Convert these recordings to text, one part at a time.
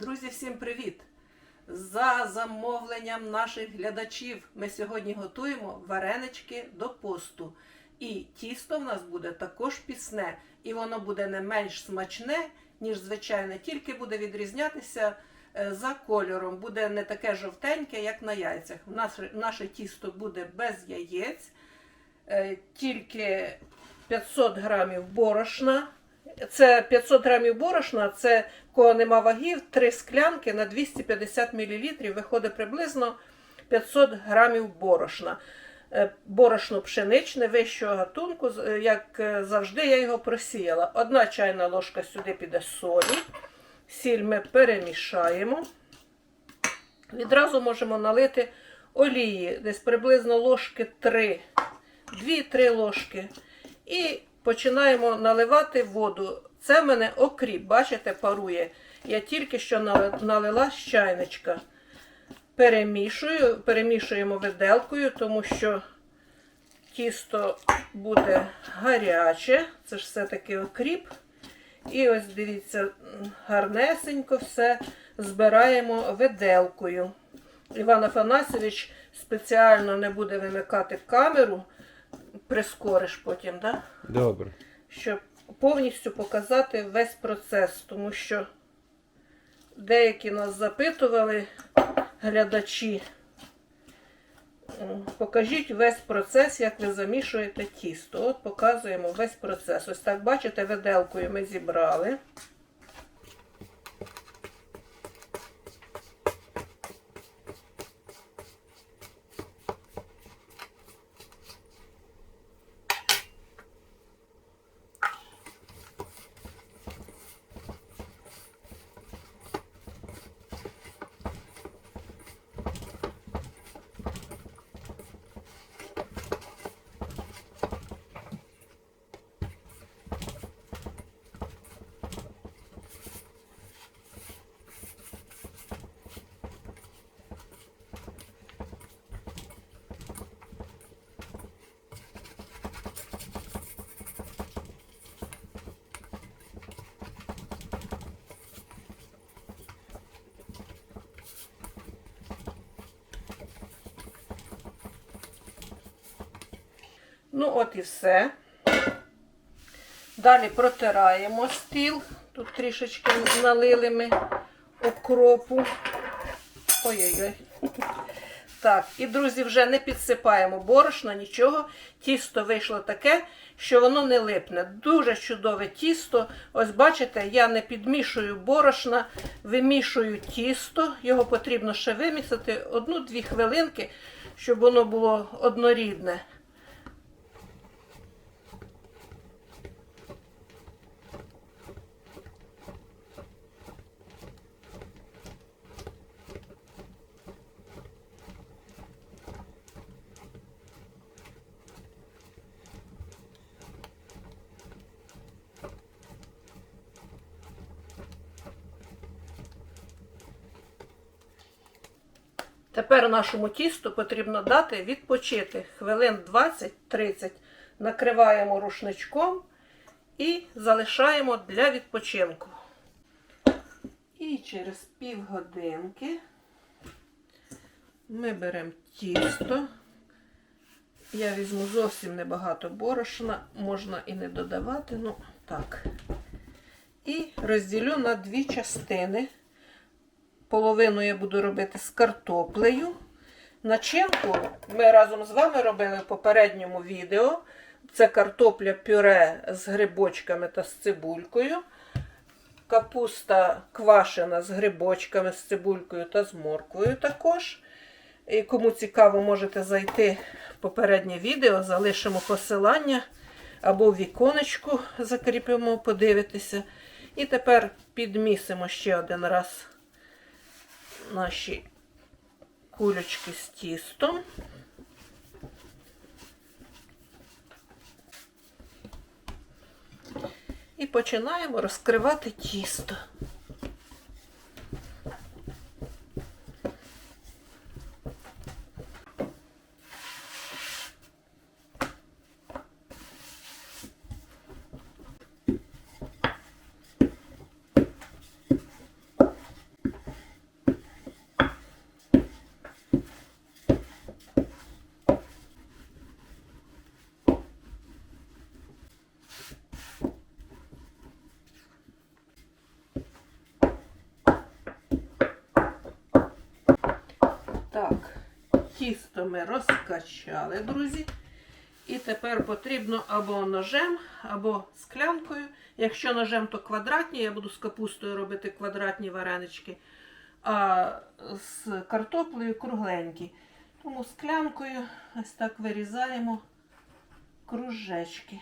Друзі, всім привіт! За замовленням наших глядачів ми сьогодні готуємо варенички до посту. І тісто в нас буде також пісне, і воно буде не менш смачне, ніж звичайне, тільки буде відрізнятися е, за кольором. Буде не таке жовтеньке, як на яйцях. Наше, наше тісто буде без яєць, е, тільки 500 грамів борошна. Це 500 грамів борошна, це кого нема вагів, 3 склянки на 250 мл, виходить приблизно 500 грамів борошна. Е, Борошно пшеничне вищого гатунку, е, як е, завжди, я його просіяла. Одна чайна ложка сюди піде солі. Сіль ми перемішаємо. Відразу можемо налити олії, десь приблизно ложки 3, 2-3 ложки. І починаємо наливати воду. Це в мене окріп, бачите, парує. Я тільки що налила- з чайничка. Перемішую, перемішуємо виделкою, тому що тісто буде гаряче. Це ж все-таки окріп. І ось дивіться, гарнесенько все збираємо виделкою. Іван Афанасьович спеціально не буде вимикати камеру, прискориш потім, да? Добре. щоб повністю показати весь процес, тому що деякі нас запитували глядачі. Покажіть весь процес, як ви замішуєте тісто. От показуємо весь процес. Ось так, бачите, виделкою ми зібрали. Ну, от і все. Далі протираємо стіл. Тут трішечки налили ми окропу. Ой-ой-ой. Так, і, друзі, вже не підсипаємо борошна, нічого. Тісто вийшло таке, що воно не липне. Дуже чудове тісто. Ось бачите, я не підмішую борошна, вимішую тісто. Його потрібно ще вимісити одну-дві хвилинки, щоб воно було однорідне. Тепер нашому тісту потрібно дати відпочити хвилин 20-30. Накриваємо рушничком і залишаємо для відпочинку. І через півгодинки ми беремо тісто. Я візьму зовсім небагато борошна, можна і не додавати, ну так. І розділю на дві частини. Половину я буду робити з картоплею. Начинку ми разом з вами робили в попередньому відео. Це картопля пюре з грибочками та з цибулькою. Капуста квашена з грибочками, з цибулькою та з морквою також. І кому цікаво, можете зайти в попереднє відео, залишимо посилання або в віконечку закріпимо, подивитися. І тепер підмісимо ще один раз наші кулечки з тістом. І починаємо розкривати тісто. Тісто ми розкачали, друзі. І тепер потрібно або ножем, або склянкою. Якщо ножем, то квадратні, я буду з капустою робити квадратні варенички, а з картоплею кругленькі. Тому склянкою ось так вирізаємо кружечки.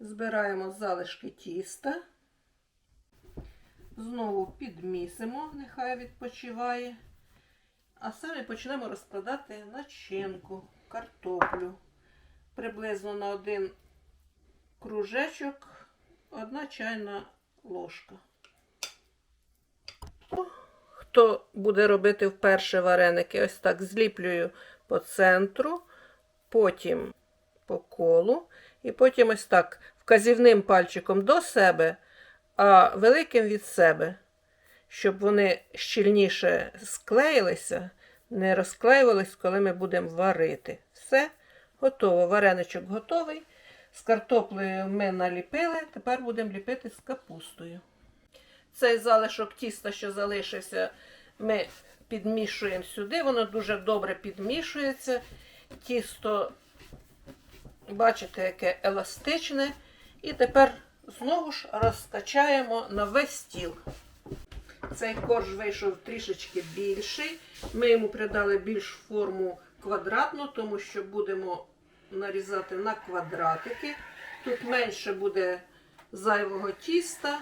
Збираємо залишки тіста. Знову підмісимо, нехай відпочиває. А самі почнемо розкладати начинку, картоплю. Приблизно на один кружечок, одна чайна ложка. Хто буде робити вперше вареники, ось так зліплюю по центру, потім по колу, і потім ось так вказівним пальчиком до себе, а великим від себе, щоб вони щільніше склеїлися, не розклеювались, коли ми будемо варити. Все, готово. Вареничок готовий. З картоплею ми наліпили, тепер будемо ліпити з капустою. Цей залишок тіста, що залишився, ми підмішуємо сюди. Воно дуже добре підмішується. Тісто, бачите, яке еластичне. І тепер знову ж розкачаємо на весь стіл. Цей корж вийшов трішечки більший. Ми йому придали більш форму квадратну, тому що будемо нарізати на квадратики. Тут менше буде зайвого тіста.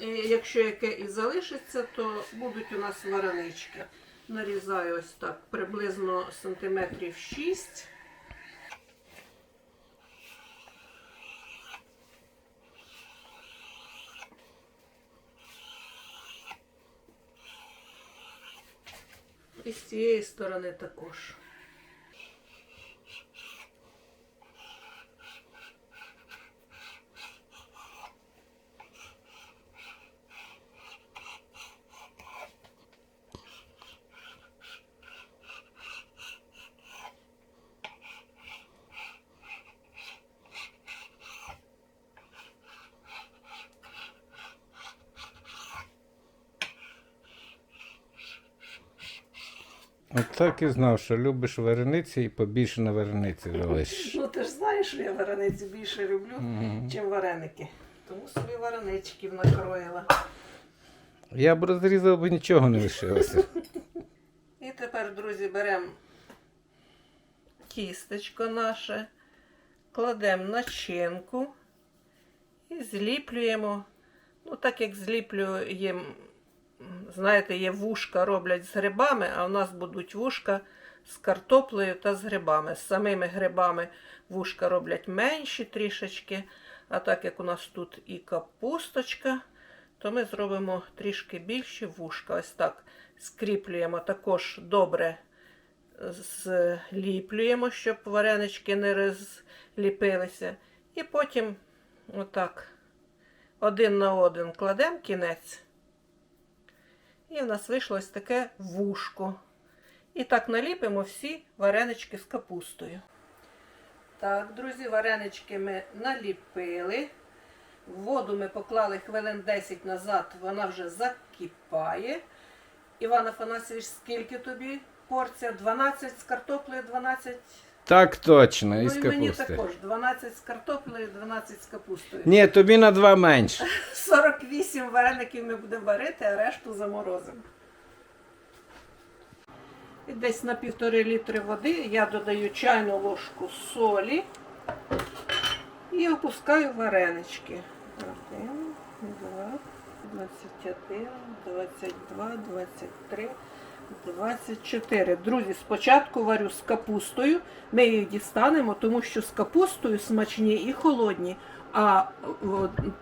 І Якщо яке і залишиться, то будуть у нас варенички. Нарізаю ось так приблизно сантиметрів 6. І з цієї сторони також. От так і знав, що любиш варениці і побільше на варениці залишиш. Ну ти ж знаєш, що я варениці більше люблю, ніж вареники. Тому собі вареничків накроїла. Я б розрізав, бо нічого не лишилося. І тепер, друзі, беремо тістечко наше, кладемо начинку і зліплюємо. Ну, так як зліплюємо, знаєте, є вушка роблять з грибами, а у нас будуть вушка з картоплею та з грибами. З самими грибами вушка роблять менші трішечки. А так як у нас тут і капусточка, то ми зробимо трішки більші вушка. Ось так скріплюємо також добре зліплюємо, щоб варенички не розліпилися. І потім отак один на один кладемо кінець. І в нас вийшло ось таке вушко. І так наліпимо всі варенички з капустою. Так, друзі, варенички ми наліпили. Воду ми поклали хвилин 10 назад, вона вже закипає. Іван Афанасьович, скільки тобі порція? 12 з картоплею, 12. Так точно, і ну і мені капусти. також 12 з картоплею, 12 з капустою. Ні, тобі на два менше. 48 вареників ми будемо варити, а решту заморозимо. І десь на півтори літри води я додаю чайну ложку солі і опускаю варенички. Один, два, 21, 22, 23, 24. Друзі, спочатку варю з капустою. Ми її дістанемо, тому що з капустою смачні і холодні. А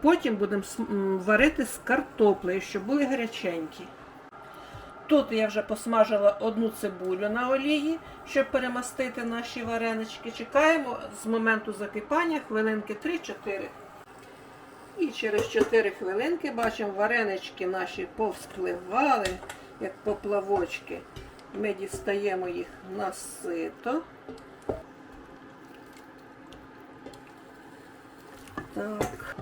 потім будемо варити з картоплею, щоб були гаряченькі. Тут я вже посмажила одну цибулю на олії, щоб перемастити наші варенички. Чекаємо з моменту закипання хвилинки 3-4. І через 4 хвилинки бачимо, варенички наші повспливали, як поплавочки. Ми дістаємо їх на сито. Так.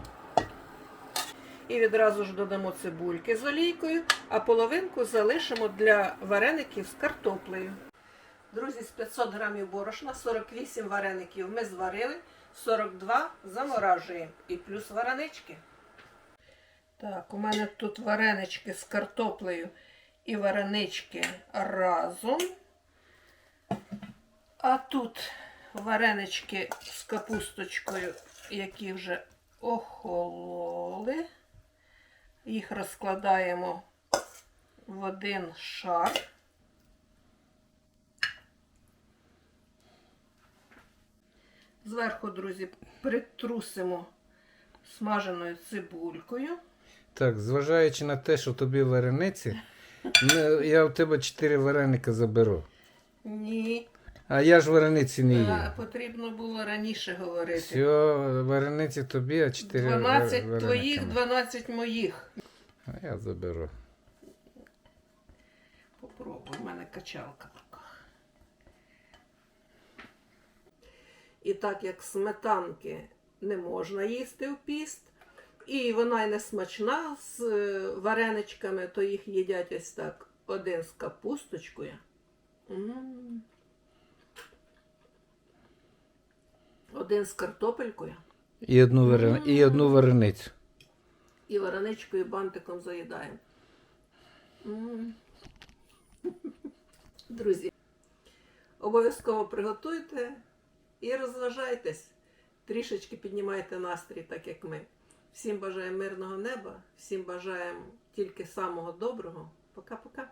І відразу ж додамо цибульки з олійкою, а половинку залишимо для вареників з картоплею. Друзі, з 500 грамів борошна, 48 вареників ми зварили, 42 заморажуємо і плюс варенички. Так, у мене тут варенички з картоплею і варенички разом. А тут варенички з капусточкою, які вже охололи. Їх розкладаємо в один шар. Зверху, друзі, притрусимо смаженою цибулькою. Так, зважаючи на те, що тобі варениці, ну, я у тебе чотири вареника заберу. Ні, А я ж варениці не а, їм. потрібно було раніше говорити. Все, варениці тобі, а чотири 12 вар- твоїх, 12 моїх. А я заберу. Попробуй, в мене качалка така. І так як сметанки не можна їсти в піст, і вона й не смачна з е, вареничками, то їх їдять ось так один з капусточкою. Один з картопелькою І одну, варен... і одну вареницю. і вареничкою бантиком заїдаємо. Друзі, обов'язково приготуйте і розважайтесь. Трішечки піднімайте настрій, так як ми. Всім бажаємо мирного неба, всім бажаємо тільки самого доброго. Пока-пока.